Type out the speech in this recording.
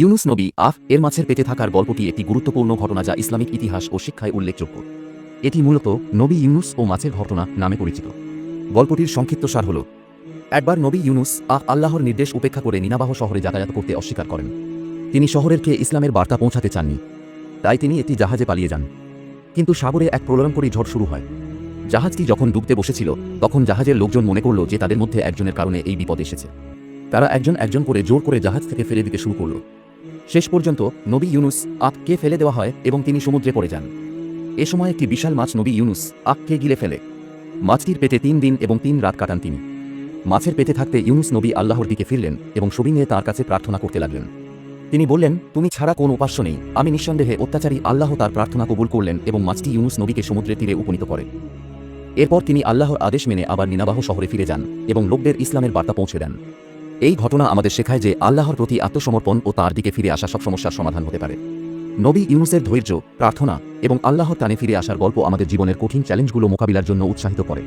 ইউনুস নবী আফ এর মাছের পেটে থাকার গল্পটি একটি গুরুত্বপূর্ণ ঘটনা যা ইসলামিক ইতিহাস ও শিক্ষায় উল্লেখযোগ্য। এটি মূলত নবী ইউনুস ও মাছের ঘটনা নামে পরিচিত। গল্পটির সংক্ষিপ্ত সার হল, একবার নবী ইউনুস আহ আল্লাহর নির্দেশ উপেক্ষা করে নিনাবাহ শহরে যাতায়াত করতে অস্বীকার করেন। তিনি শহরের খেয়ে ইসলামের বার্তা পৌঁছাতে চাননি, তাই তিনি একটি জাহাজে পালিয়ে যান। কিন্তু সাগরে এক প্রলয়ঙ্করী ঝড় শুরু হয়। জাহাজটি যখন ডুবতে বসেছিল, তখন জাহাজের লোকজন মনে করল যে তাদের মধ্যে একজনের কারণে এই বিপদ এসেছে। তারা একজন একজন করে জোর করে জাহাজ থেকে ফেলে দিতে শুরু করল। শেষ পর্যন্ত নবী ইউনুস আখকে ফেলে দেওয়া হয় এবং তিনি সমুদ্রে পড়ে যান। এ সময় একটি বিশাল মাছ নবী ইউনুস আখকে গিলে ফেলে। মাছটির পেটে তিন দিন এবং তিন রাত কাটান তিনি। মাছের পেটে থাকতে ইউনুস নবী আল্লাহর দিকে ফিরলেন এবং সবই নিয়ে তার কাছে প্রার্থনা করতে লাগলেন। তিনি বললেন, তুমি ছাড়া কোন উপাস্য নেই। আমি নিঃসন্দেহে অত্যাচারী আল্লাহ তার প্রার্থনা কবুল করলেন এবং মাছটি ইউনুস নবীকে সমুদ্রের তীরে উপনীত করে। এরপর তিনি আল্লাহর আদেশ মেনে আবার নিনাবাহ শহরে ফিরে যান এবং লোকদের ইসলামের বার্তা পৌঁছে দেন। এই ঘটনা আমাদের শেখায় যে আল্লাহর প্রতি আত্মসমর্পণ ও তার দিকে ফিরে আসা সব সমস্যার সমাধান হতে পারে। নবী ইউনুসের ধৈর্য, প্রার্থনা এবং আল্লাহর টানে ফিরে আসার গল্প আমাদের জীবনের কঠিন চ্যালেঞ্জগুলো মোকাবিলার জন্য উৎসাহিত করে।